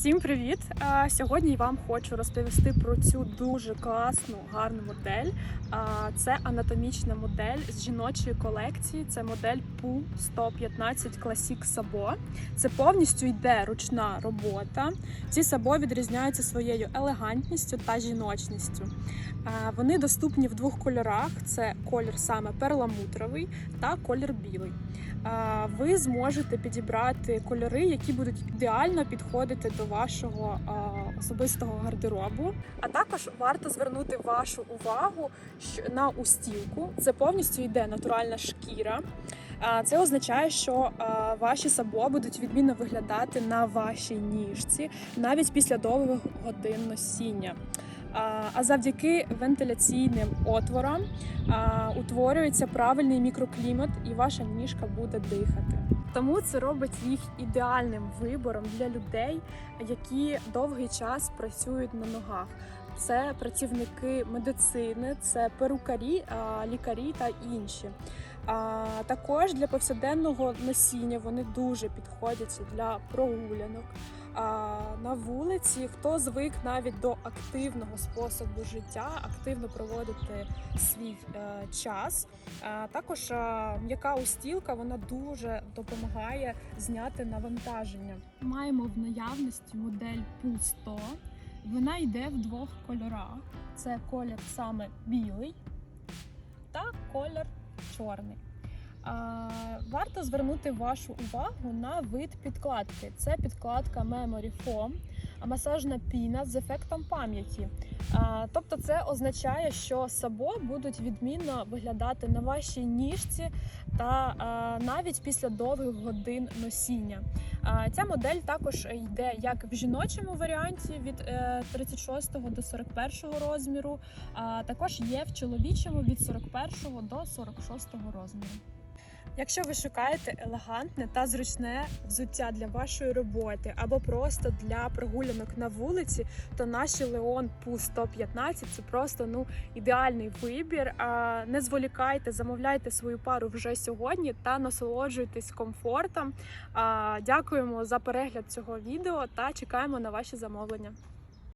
Всім привіт! Сьогодні я вам хочу розповісти про цю дуже класну, гарну модель. Це анатомічна модель з жіночої колекції. Це модель PU 115 Classic Sabo. Це повністю йде ручна робота. Ці сабо відрізняються своєю елегантністю та жіночністю. Вони доступні в двох кольорах: це колір саме перламутровий та колір білий. Ви зможете підібрати кольори, які будуть ідеально підходити до вашого особистого гардеробу. А також варто звернути вашу увагу на устілку. Це повністю йде натуральна шкіра. Це означає, що ваші сабо будуть відмінно виглядати на вашій ніжці навіть після довгих годин носіння. А, завдяки вентиляційним отворам утворюється правильний мікроклімат, і ваша ніжка буде дихати. Тому це робить їх ідеальним вибором для людей, які довгий час працюють на ногах. Це працівники медицини, це перукарі, лікарі та інші. Також для повсякденного носіння вони дуже підходять для прогулянок. На вулиці хто звик навіть до активного способу життя, активно проводити свій е, час. Також м'яка устілка вона дуже допомагає зняти навантаження. Маємо в наявності модель PUL 100. Вона йде в двох кольорах: це колір саме білий та колір чорний. Варто звернути вашу увагу на вид підкладки. Це підкладка Memory Foam, масажна піна з ефектом пам'яті. Тобто, це означає, що сабо будуть відмінно виглядати на вашій ніжці та навіть після довгих годин носіння. Ця модель також йде як в жіночому варіанті від е, 36 до 41 розміру, а також є в чоловічому від 41 до 46 розміру. Якщо ви шукаєте елегантне та зручне взуття для вашої роботи або просто для прогулянок на вулиці, то наші Leon PU 115 це просто ну ідеальний вибір. Не зволікайте, замовляйте свою пару вже сьогодні та насолоджуйтесь комфортом. Дякуємо за перегляд цього відео та чекаємо на ваші замовлення.